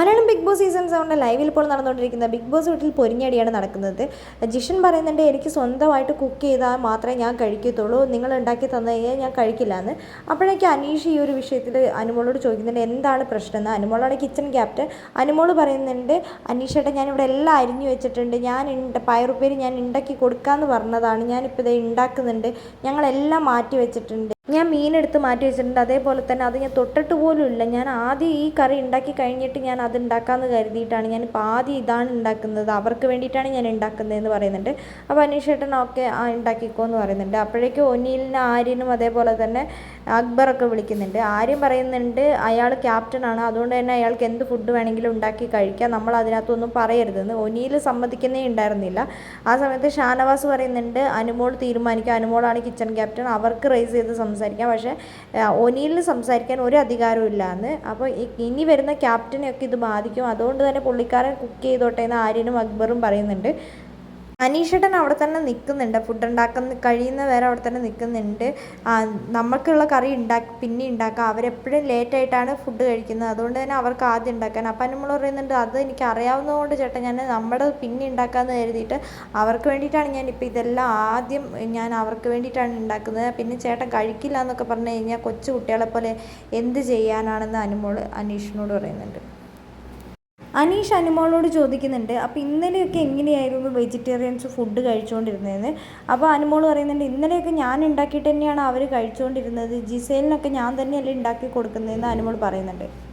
Malayalam Big Boss season സെവന്റെ ലൈവിൽ ഇപ്പോൾ നടന്നുകൊണ്ടിരിക്കുന്ന ബിഗ് ബോസ് വീട്ടിൽ പൊരിഞ്ഞടിയാണ് നടക്കുന്നത്. ജിഷൻ പറയുന്നുണ്ട് എനിക്ക് സ്വന്തമായിട്ട് കുക്ക് ചെയ്താൽ മാത്രമേ ഞാൻ കഴിക്കത്തുള്ളൂ. നിങ്ങൾ ഉണ്ടാക്കി തന്നു കഴിഞ്ഞാൽ ഞാൻ കഴിക്കില്ല എന്ന് അപ്പോഴേക്ക് അനീഷ് ഈ ഒരു വിഷയത്തിൽ അനുമോളോട് ചോദിക്കുന്നുണ്ട് എന്താണ് പ്രശ്നം? എന്ന് അനുമോളാണ് കിച്ചൺ ക്യാപ്റ്റൻ അനുമോൾ പറയുന്നുണ്ട് അനീഷേട്ടൻ ഞാനിവിടെ എല്ലാം അരിഞ്ഞു വെച്ചിട്ടുണ്ട്. ഞാൻ പയറുപ്പേര് ഞാൻ ഉണ്ടാക്കി കൊടുക്കാമെന്ന് പറഞ്ഞതാണ്. ഞാനിപ്പോൾ ഇത് ഉണ്ടാക്കുന്നുണ്ട് ഞങ്ങളെല്ലാം മാറ്റി വെച്ചിട്ടുണ്ട്. ഞാൻ മീനെടുത്ത് മാറ്റി വെച്ചിട്ടുണ്ട്. അതേപോലെ തന്നെ അത് ഞാൻ തൊട്ടിട്ട് പോലും ഇല്ല. ഞാൻ ആദ്യം ഈ കറി ഉണ്ടാക്കി കഴിഞ്ഞിട്ട് ഞാൻ അത് ഉണ്ടാക്കാമെന്ന് കരുതിയിട്ടാണ് ഞാനിപ്പോൾ ആദ്യം ഇതാണ് ഉണ്ടാക്കുന്നത്. അവർക്ക് വേണ്ടിയിട്ടാണ് ഞാൻ ഉണ്ടാക്കുന്നതെന്ന് പറയുന്നുണ്ട്. അപ്പോൾ അനീഷേട്ടൻ ഓക്കെ ആ ഉണ്ടാക്കിക്കോ എന്ന് പറയുന്നുണ്ട്. അപ്പോഴേക്കും ഒനിയിലിന് ആര്യനും അതേപോലെ തന്നെ അക്ബറൊക്കെ വിളിക്കുന്നുണ്ട്. ആര്യം പറയുന്നുണ്ട് അയാൾ ക്യാപ്റ്റനാണ് അതുകൊണ്ട് തന്നെ അയാൾക്ക് എന്ത് ഫുഡ് വേണമെങ്കിലും ഉണ്ടാക്കി കഴിക്കാം. നമ്മൾ അതിനകത്തൊന്നും പറയരുതെന്ന്. ഒനിയിൽ സമ്മതിക്കുന്നേ ഉണ്ടായിരുന്നില്ല. ആ സമയത്ത് ഷാനവാസ് പറയുന്നുണ്ട് അനുമോൾ തീരുമാനിക്കുക അനുമോളാണ് കിച്ചൺ ക്യാപ്റ്റൻ അവർക്ക് റേസ് ചെയ്ത് സംസാരിക്കാം. പക്ഷേ ഒനീലിന് സംസാരിക്കാൻ ഒരു അധികാരവും ഇല്ല എന്ന് അപ്പോൾ ഇനി വരുന്ന ക്യാപ്റ്റനെയൊക്കെ ഇത് ബാധിക്കും. അതുകൊണ്ട് തന്നെ പുള്ളിക്കാരൻ കുക്ക് ചെയ്തോട്ടെ എന്ന് ആര്യനും അക്ബറും പറയുന്നുണ്ട്. അനീഷേട്ടൻ അവിടെ തന്നെ നിൽക്കുന്നുണ്ട് ഫുഡ് ഉണ്ടാക്കുന്ന കഴിയുന്ന വരെ അവിടെ തന്നെ നിൽക്കുന്നുണ്ട് നമുക്കുള്ള കറി ഉണ്ടാക്കി പിന്നെ ഉണ്ടാക്കാം. അവരെപ്പോഴും ലേറ്റായിട്ടാണ് ഫുഡ് കഴിക്കുന്നത്. അതുകൊണ്ട് തന്നെ അവർക്ക് ആദ്യം ഉണ്ടാക്കാൻ. അപ്പം നമ്മൾ പറയുന്നുണ്ട് അത് എനിക്ക് അറിയാവുന്നതുകൊണ്ട് ചേട്ടൻ ഞാൻ നമ്മുടെ പിന്നെ ഉണ്ടാക്കാമെന്ന് കരുതിയിട്ട് അവർക്ക് വേണ്ടിയിട്ടാണ് ഞാൻ ഇപ്പോൾ ഇതെല്ലാം ആദ്യം ഞാൻ അവർക്ക് വേണ്ടിയിട്ടാണ് ഉണ്ടാക്കുന്നത്. പിന്നെ ചേട്ടൻ കഴിക്കില്ല എന്നൊക്കെ പറഞ്ഞു കഴിഞ്ഞാൽ കൊച്ചു കുട്ടികളെ പോലെ എന്ത് ചെയ്യാനാണെന്ന് അനുമോൾ അനീഷിനോട് പറയുന്നുണ്ട്. അനീഷ് അനുമോളോട് ചോദിക്കുന്നുണ്ട് അപ്പോൾ ഇന്നലെയൊക്കെ എങ്ങനെയായിരുന്നു വെജിറ്റേറിയൻസ് ഫുഡ് കഴിച്ചുകൊണ്ടിരുന്നതെന്ന് അപ്പോൾ അനുമോൾ പറയുന്നുണ്ട് ഇന്നലെയൊക്കെ ഞാൻ ഉണ്ടാക്കിയിട്ട് തന്നെയാണ് അവർ കഴിച്ചുകൊണ്ടിരുന്നത് ജിസേലിനൊക്കെ ഞാൻ തന്നെയല്ലേ ഉണ്ടാക്കി കൊടുക്കുന്നതെന്ന് അനുമോൾ പറയുന്നുണ്ട്.